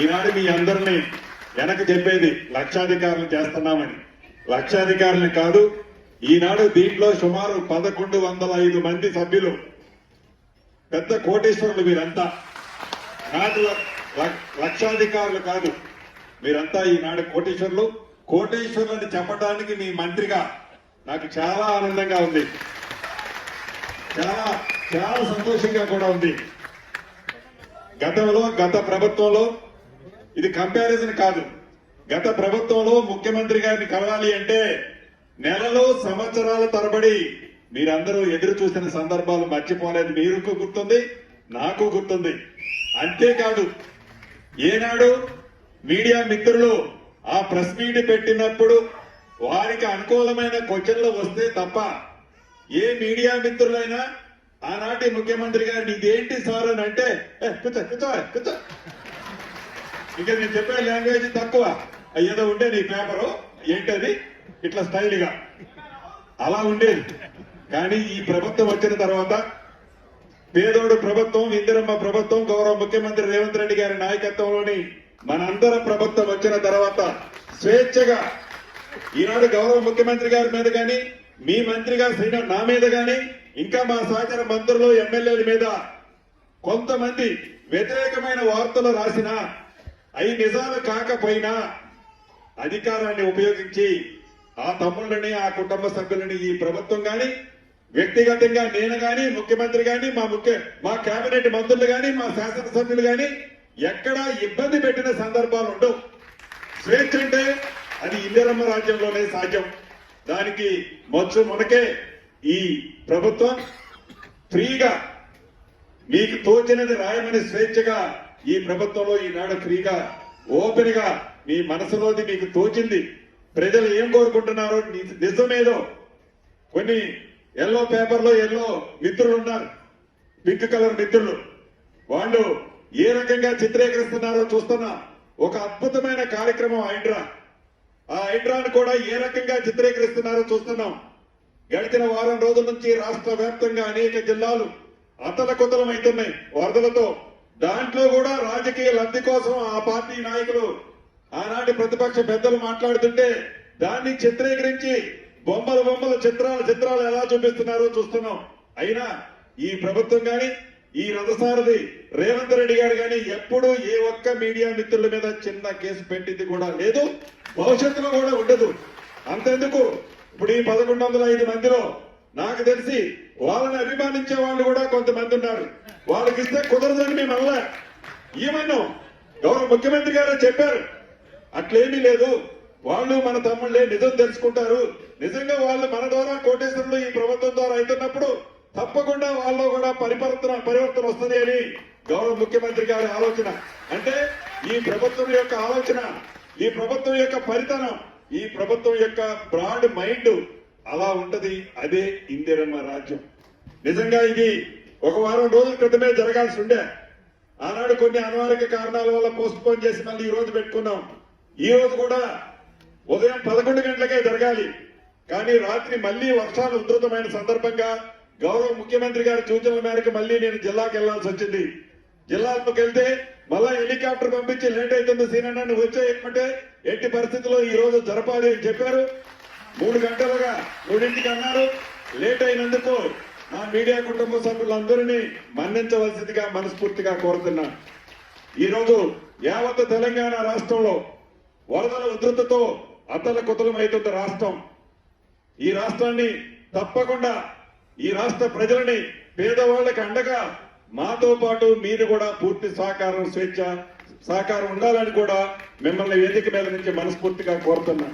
ఈనాడు మీ అందరినీ వెనక చెప్పేది లక్షాధికారులు చేస్తున్నామని. లక్షాధికారులు కాదు ఈనాడు దీంట్లో సుమారు పదకొండు వందల ఐదు మంది సభ్యులు. పెద్ద కోటేశ్వరులు మీరంతా. నాటి లక్షాధికారులు కాదు మీరంతా ఈనాడు కోటేశ్వరులు. కోటేశ్వరులు అని చెప్పడానికి మీ మంత్రిగా నాకు చాలా ఆనందంగా ఉంది. చాలా చాలా సంతోషంగా కూడా ఉంది. గతంలో గత ప్రభుత్వంలో ఇది కంపారిజన్ కాదు. గత ప్రభుత్వంలో ముఖ్యమంత్రి గారిని కలవాలి అంటే నెలలో సంవత్సరాల తరబడి మీరందరూ ఎదురు చూసిన సందర్భాలు మర్చిపోలేదు. మీకు గుర్తుంది నాకు గుర్తుంది. అంతేకాదు ఏనాడు మీడియా మిత్రులు ఆ ప్రెస్ మీట్ పెట్టినప్పుడు వారికి అనుకూలమైన క్వశ్చన్లు వస్తే తప్ప ఏ మీడియా మిత్రులైనా ఆనాటి ముఖ్యమంత్రి గారిని ఇదేంటి సార్ అని అంటే "ఏ, కూర్చో కూర్చో కూర్చో. ఇక నేను చెప్పే లాంగ్వేజ్ తక్కువ. ఏదో ఉండే నీ పేపరు. ఏంటది? ఇట్లా స్టైల్గా. అలా ఉండేది. కానీ ఈ ప్రభుత్వం వచ్చిన తర్వాత పేదోడు ప్రభుత్వం ఇందిరమ్మ ప్రభుత్వం గౌరవ ముఖ్యమంత్రి రేవంత్ రెడ్డి గారి నాయకత్వంలోని మనందరం ప్రభుత్వం వచ్చిన తర్వాత స్వేచ్ఛగా ఈనాడు గౌరవ ముఖ్యమంత్రి గారి మీద కానీ మీ మంత్రిగా శ్రీనా నా మీద కానీ ఇంకా మా సహచర మంత్రులు ఎమ్మెల్యేల మీద కొంతమంది వ్యతిరేకమైన వార్తలు రాసినా అవి నిజాలు కాకపోయినా అధికారాన్ని ఉపయోగించి ఆ తమ్ముళ్ళని ఆ కుటుంబ సభ్యులని ఈ ప్రభుత్వం గాని వ్యక్తిగతంగా నేను గాని ముఖ్యమంత్రి గాని మా ముఖ్య మా కేబినెట్ మంత్రులు గాని మా శాసనసభ్యులు గాని ఎక్కడా ఇబ్బంది పెట్టిన సందర్భాలు ఉండవు. స్వేచ్ఛ అంటే అది ఇందిరమ్మ రాజ్యంలోనే సాధ్యం. దానికి మొచ్చు మునకే ఈ ప్రభుత్వం ఫ్రీగా మీకు తోచినది రాయమని స్వేచ్ఛగా ఈ ప్రభుత్వంలో ఈనాడు ఫ్రీగా ఓపెన్గా మీ మనసులోది మీకు తోచింది. ప్రజలు ఏం కోరుకుంటున్నారో నిజమేదో. కొన్ని ఎల్లో పేపర్లో ఎల్లో మిత్రులు ఉన్నారు పింక్ కలర్ మిత్రులు. వాళ్ళు ఏ రకంగా చిత్రీకరిస్తున్నారో చూస్తున్నా. ఒక అద్భుతమైన కార్యక్రమం హైడ్రా. ఆ హైడ్రాను కూడా ఏ రకంగా చిత్రీకరిస్తున్నారో చూస్తున్నాం. గడిచిన వారం రోజుల నుంచి రాష్ట్ర వ్యాప్తంగా అనేక జిల్లాలు అతలకుతలమవుతున్నాయి వరదలతో దాంట్లో కూడా రాజకీయ లబ్ధి కోసం ఆ పార్టీ నాయకులు ఆనాటి ప్రతిపక్ష పెద్దలు మాట్లాడుతుంటే దాన్ని చిత్రీకరించి బొమ్మలు బొమ్మలు చిత్రాలు చిత్రాలు ఎలా చూపిస్తున్నారో చూస్తున్నాం. అయినా ఈ ప్రభుత్వం గాని ఈ రథసారథి రేవంత్ రెడ్డి గారు గాని ఎప్పుడూ ఏ ఒక్క మీడియా మిత్రుల మీద చిన్న కేసు పెట్టింది కూడా లేదు. భవిష్యత్తులో కూడా ఉండదు. అంతెందుకు? ఇప్పుడు ఈ పదకొండు వందల ఐదు మందిలో నాకు తెలిసి వాళ్ళని అభిమానించే వాళ్ళు కూడా కొంతమంది ఉన్నారు. వాళ్ళకి ఇస్తే కుదరదని మేము అనలే. ఏమన్నాం గౌరవ ముఖ్యమంత్రి గారు చెప్పారు. అట్లేమీ లేదు. వాళ్ళు మన తమ్ముళ్ళే నిజం తెలుసుకుంటారు. నిజంగా వాళ్ళు మన ద్వారా కోటేశ్వరులు ఈ ప్రభుత్వం ద్వారా అవుతున్నప్పుడు తప్పకుండా వాళ్ళలో కూడా పరివర్తన పరివర్తన వస్తుంది అని గౌరవ ముఖ్యమంత్రి గారి ఆలోచన. అంటే ఈ ప్రభుత్వం యొక్క ఆలోచన ఈ ప్రభుత్వం యొక్క పరితనం ఈ ప్రభుత్వం యొక్క బ్రాడ్ మైండ్ అలా ఉంటది అదే ఇందిరమ్మ రాజ్యం. నిజంగా ఇది ఒక వారం రోజుల క్రితమే జరగాల్సి ఉండే ఆనాడు కొన్ని అనివార్య కారణాల వల్ల పోస్ట్ పోన్ చేసి మళ్ళీ ఈ రోజు పెట్టుకున్నాం. ఈ రోజు కూడా ఉదయం పదకొండు గంటలకే జరగాలి. కానీ రాత్రి మళ్ళీ వర్షాలు ఉధృతమైన సందర్భంగా గౌరవ ముఖ్యమంత్రి గారి సూచనల మేరకు మళ్ళీ నేను జిల్లాకు వెళ్ళాల్సి వచ్చింది. జిల్లాకు వెళ్తే మళ్ళా హెలికాప్టర్ పంపించి లేట్ అవుతుంది సీనన్న నువ్వు వచ్చే ఎట్టి పరిస్థితుల్లో ఈ రోజు జరపాలి అని చెప్పారు. మూడు గంటలుగా మూడింటికి అన్నారు. లేట్ అయినందుకు నా మీడియా కుటుంబ సభ్యులందరినీ మన్నించవలసిందిగా మనస్ఫూర్తిగా కోరుతున్నాను ఈ రోజు యావత్ తెలంగాణ రాష్ట్రంలో వరదల ఉధృతతో అతల కుతలమైతున్న రాష్ట్రం. ఈ రాష్ట్రాన్ని తప్పకుండా ఈ రాష్ట్ర ప్రజలని పేదవాళ్ళకి అండగా మాతో పాటు మీరు కూడా పూర్తి సహకారం స్వేచ్ఛ సహకారం ఉండాలని కూడా మిమ్మల్ని వేదిక మీద నుంచి మనస్ఫూర్తిగా కోరుతున్నా.